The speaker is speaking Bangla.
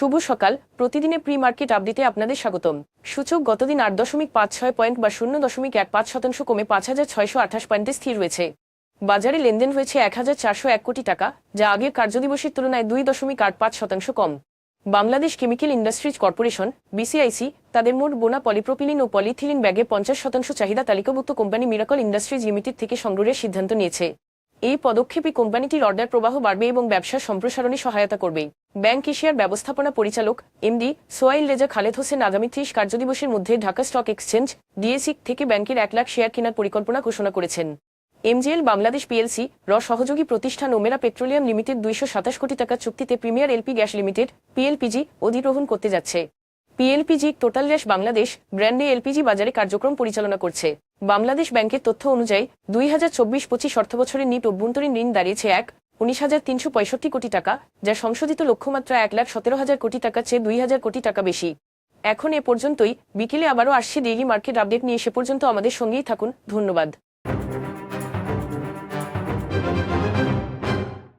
শুভ সকাল। প্রতিদিনে প্রি মার্কেট আপডেটে আপনাদের স্বাগতম। সূচক গতদিন আট দশমিক পাঁচ ছয় পয়েন্ট বা শূন্য দশমিক এক পাঁচ শতাংশ কমে পাঁচ হাজার ছয়শো আঠাশ পয়েন্টে স্থির রয়েছে। বাজারে লেনদেন হয়েছে এক হাজার চারশো এক কোটি টাকা, যা আগের কার্যদিবসের তুলনায় দুই দশমিক আট পাঁচ শতাংশ কম। Bangladesh chemical industries corporation BCIC তাদের মোট বোনা পলিপ্রোপিলিন ও পলিথিলিন ব্যাগে পঞ্চাশ শতাংশ চাহিদা তালিকাভুক্ত কোম্পানি মিরাকল ইন্ডাস্ট্রিজ লিমিটেড থেকে সংগ্রহের সিদ্ধান্ত নিয়েছে। এই পদক্ষেপে কোম্পানিটির অর্ডার প্রবাহ বাড়বে এবং ব্যবসা সম্প্রসারণে সহায়তা করবে ব্যাংক এশিয়ার ব্যবস্থাপনা পরিচালক, এমডি সোয়াইল রেজা খালেদ হোসেন আগামী ত্রিশ কার্যদিবসের মধ্যে ঢাকা স্টক এক্সচেঞ্জ ডিএসি থেকে ব্যাংকের এক লাখ শেয়ার কেনার পরিকল্পনা ঘোষণা করেছেন। এমজিএল বাংলাদেশ পিএলসি, র সহযোগী প্রতিষ্ঠান ওমেরা পেট্রোলিয়াম লিমিটেড দুইশো সাতাশ কোটি টাকা চুক্তিতে Premier LP Gas Limited, PLPG, অধিগ্রহণ করতে যাচ্ছে। পিএলপিজি, টোটাল গ্যাস বাংলাদেশ, ব্র্যান্ডে এলপিজি বাজারে কার্যক্রম পরিচালনা করছে। বাংলাদেশ ব্যাংকের তথ্য অনুযায়ী, দুই হাজার চব্বিশ পঁচিশ অর্থবছরের নিট অভ্যন্তরীণ ঋণ দাঁড়িয়েছে এক, উনিশ হাজার তিনশো পঁয়ষট্টি কোটি টাকা, যা সংশোধিত লক্ষ্যমাত্রা এক লাখ সতেরো হাজার কোটি টাকা চেয়ে দুই হাজার কোটি টাকা বেশি। এখন এ পর্যন্তই, বিকেলে আবারও আসছে ডেইলি মার্কেট আপডেট নিয়ে, সে পর্যন্ত আমাদের সঙ্গেই থাকুন, ধন্যবাদ।